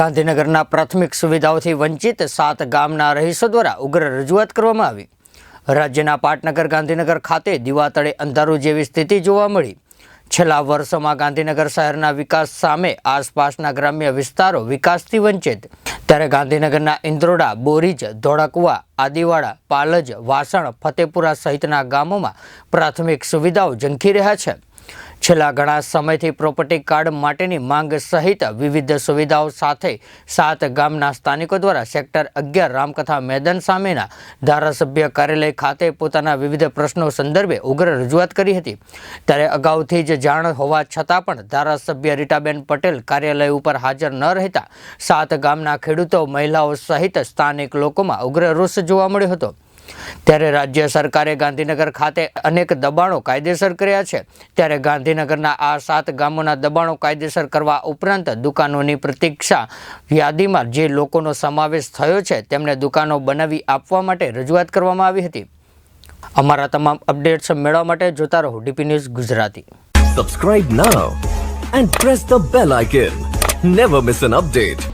ગાંધીનગરના પ્રાથમિક સુવિધાઓથી વંચિત સાત ગામના રહીશો દ્વારા ઉગ્ર રજૂઆત કરવામાં આવી. રાજ્યના પાટનગર ગાંધીનગર ખાતે દિવાતળે અંધારું જેવી સ્થિતિ જોવા મળી. છેલ્લા વર્ષોમાં ગાંધીનગર શહેરના વિકાસ સામે આસપાસના ગ્રામ્ય વિસ્તારો વિકાસથી વંચિત. ત્યારે ગાંધીનગરના ઇન્દ્રોડા બોરીજ, ધોળકવા, આદિવાડા, પાલજ, વાસણ, ફતેપુરા સહિતના ગામોમાં પ્રાથમિક સુવિધાઓ ઝંખી રહ્યા છે. છેલ્લા ઘણા સમયથી પ્રોપર્ટી કાર્ડ માટેની માંગ સહિત વિવિધ સુવિધાઓ સાથે સાત ગામના સ્થાનિકો દ્વારા સેક્ટર અગિયાર રામકથા મેદાન સામેના ધારાસભ્ય કાર્યાલય ખાતે પોતાના વિવિધ પ્રશ્નો સંદર્ભે ઉગ્ર રજૂઆત કરી હતી. ત્યારે અગાઉથી જ જાણ હોવા છતાં પણ ધારાસભ્ય રીટાબેન પટેલ કાર્યાલય ઉપર હાજર ન રહેતા સાત ગામના ખેડૂતો, મહિલાઓ સહિત સ્થાનિક લોકોમાં ઉગ્ર રોષ જોવા મળ્યો હતો. ત્યારે રાજ્ય સરકારે ગાંધીનગર ખાતે અનેક દબાણો કાયદેસર કર્યા છે. ત્યારે ગાંધીનગરના આ સાત ગામોના દબાણો કાયદેસર કરવા ઉપરાંત દુકાનોની પ્રતીક્ષા યાદીમાં જે લોકોનો સમાવેશ થયો છે, તેમને દુકાનો બનાવી આપવા માટે રજૂઆત કરવામાં આવી હતી. અમારા તમામ અપડેટ્સ મેળવવા માટે જોતા રહો DP news Gujarati. Subscribe now and press the bell icon never miss an update.